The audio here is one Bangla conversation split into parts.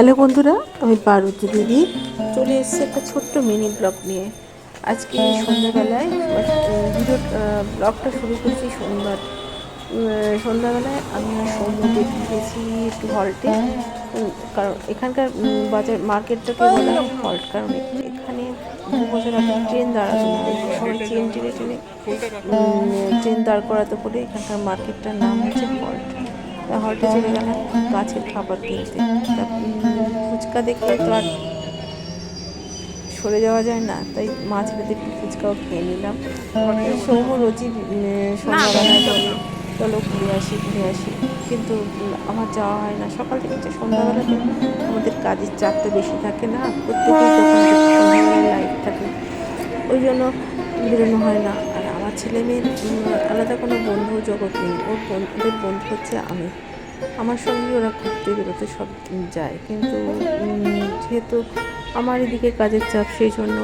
হ্যালো বন্ধুরা আমি পার্বতী দিদি। চলে এসেছি একটা ছোট্ট মিনি ব্লগ নিয়ে। আজকে সন্ধ্যাবেলায় ভিডিও ব্লগটা শুরু করছি উম, সন্ধ্যাবেলায় আমি সৌম্যকে গিয়েছি একটু হল্টে কারণ এখানকার বাজার মার্কেটটাকে বলা হল্ট কারণ এখানে দু বছর আগে ট্রেন দাঁড়াতো সবাই ট্রেন টেনে উম, ট্রেন দাঁড় করাতে বলে এখানকার মার্কেটটার নাম হচ্ছে হল্ট হল্টে চলে গেলাম গাছের খাবার কিনতে। ফুচকা দেখে তো আর সরে যাওয়া যায় না তাই মা ছেলেদের একটু ফুচকাও খেয়ে নিলাম। উম, সন্ধ্যাবেলায় বলে চলো ঘুরে আসি ঘুরে আসি। কিন্তু আমার যাওয়া হয় না। সকাল থেকে যে সন্ধ্যাবেলাতে আমাদের কাজের চাপটা বেশি থাকে না সন্ধ্যাবেলায় লাইফ থাকে। ওই জন্য বেরোনো হয় না। ছেলে মেয়ের আলাদা কোনো বন্ধু জগৎ নেই। ওর ওদের বন্ধু হচ্ছে আমি। আমার সঙ্গে ওরা ঘুরতে বেরোতে সব যায়। কিন্তু যেহেতু আমার এদিকে কাজের চাপ, সেই জন্য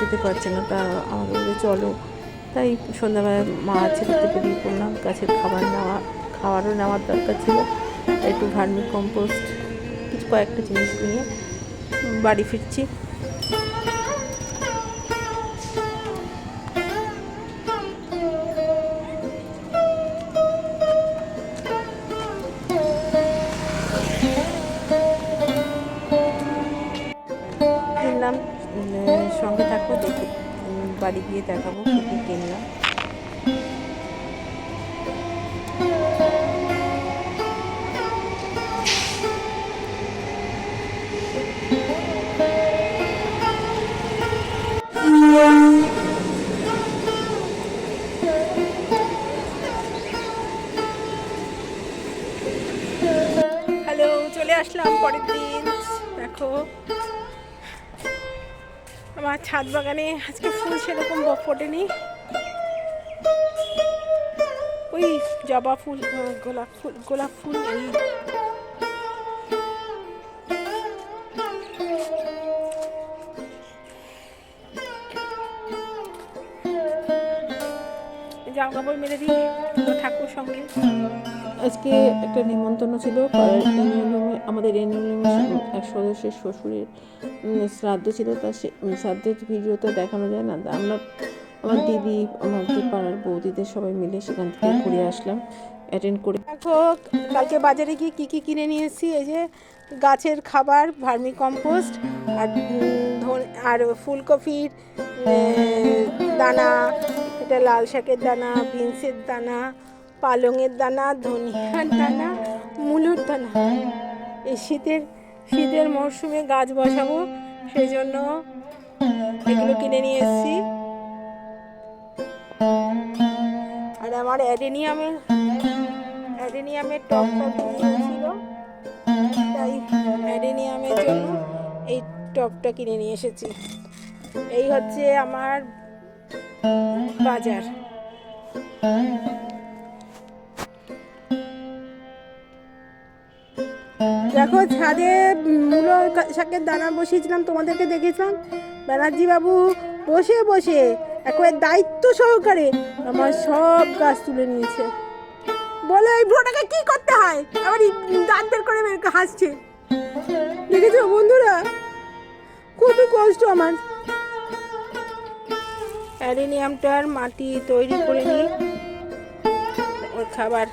যেতে পারছে না। তা আমাকে বলে চলো। তাই সন্ধ্যাবেলায় মা ছেলেতে বেরিয়ে পড়লাম। গাছের খাবার নেওয়া, খাবারও নেওয়ার দরকার ছিল। একটু ভার্মি কম্পোস্ট, কিছু কয়েকটা জিনিস নিয়ে বাড়ি ফিরছি। বাড়ি গিয়ে দেখাবো কী কিনলাম চলে আসলাম পরের দিন। দেখো আমার ছাদ বাগানে আজকে ফুল সেরকম ফোটেনি। ওই জবা ফুল গোলাপ ফুল গোলাপ ফুল জামা কাপড় মেরে দিই ঠাকুর সঙ্গে। আজকে একটা নিমন্ত্রণ ছিল পাড়ার আমাদের এনএলএমে এক সদস্যের শ্বশুরের শ্রাদ্ধ ছিল তা সে শ্রাদ্ধের ভিডিও তো দেখানো যায় না। আমরা আমার দিদি আমার পাড়ার বৌদিদের সবাই মিলে সেখান থেকে ঘুরে আসলাম অ্যাটেন্ড করে। দেখো কালকে বাজারে গিয়ে কী কী কিনে নিয়ে এসেছি? এই যে গাছের খাবার ভার্মি কম্পোস্ট আর আর ফুলকপির দানা এটা লাল শাকের দানা, বিনসের দানা, পালংয়ের দানা, ধনিয়ার দানা, মূলোর দানা। এই শীতের শীতের মরশুমে গাছ বসাবো সেই জন্য এগুলো কিনে নিয়ে এসেছি। আর আমার অ্যাডেনিয়ামের অ্যাডেনিয়ামের টপটা ছিল, তাই অ্যাডেনিয়ামের জন্য এই টপটা কিনে নিয়ে এসেছি। এই হচ্ছে আমার বাজার। দেখো ছাদে মূলো শাকের দানা বসিয়েছিলাম, তোমাদেরকে দেখেছিলাম ব্যানার্জি বাবু বসে বসে একেবারে দায়িত্ব সহকারে আমার সব গাছ তুলে নিয়েছে। বলে, এই ভোটাকে কি করতে হয়? আবার দাঁত বের করে হাসছে। দেখেছ বন্ধুরা? কত কষ্ট আমার। অ্যারেনিয়ামটার মাটি তৈরি করে নিই। ওর খাবার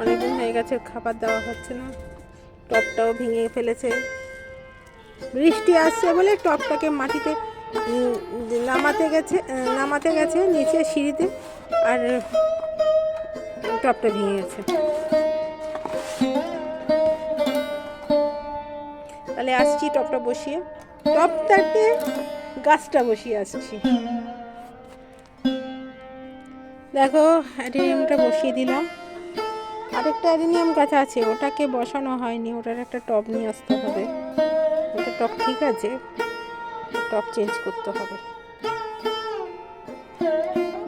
অনেকদিন হয়ে গেছে খাবার দেওয়া হচ্ছে না। টপটাও ভেঙে ফেলেছে। বৃষ্টি আসছে বলে টপটাকে মাটিতে নামাতে গেছে নামাতে গেছে নিচে সিঁড়িতে আর টপটা ভেঙে গেছে। তাহলে আসছি টপটা বসিয়ে। টপটাকে গাছটা বসিয়ে আসছি। দেখো, অ্যাডেনিয়ামটা বসিয়ে দিলাম। আরেকটা অ্যাডেনিয়াম গাছ আছে, ওটাকে বসানো হয়নি, ওটার একটা টব নিয়ে আসতে হবে। ওটা টব ঠিক আছে, টব চেঞ্জ করতে হবে।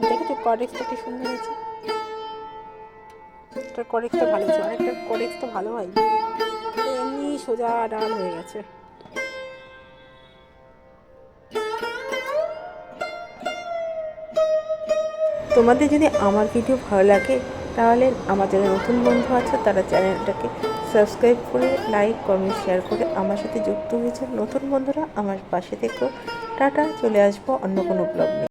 দেখেছ, করেক্সটা কি সুন্দর আছে এটার করেক্সটা ভালো আছে আরেকটা তো ভালো হয় এমনি সোজা ডাল হয়ে গেছে। তোমাদের যদি আমার ভিডিও ভালো লাগে, তাহলে আমার যারা নতুন বন্ধু আছে, তারা চ্যানেলটাকে সাবস্ক্রাইব করে লাইক কমেন্ট শেয়ার করে আমার সাথে যুক্ত হয়েছে। নতুন বন্ধুরা, আমার পাশে থেকেও। টাটা, চলে আসব অন্য কোনো ব্লগ নিয়ে।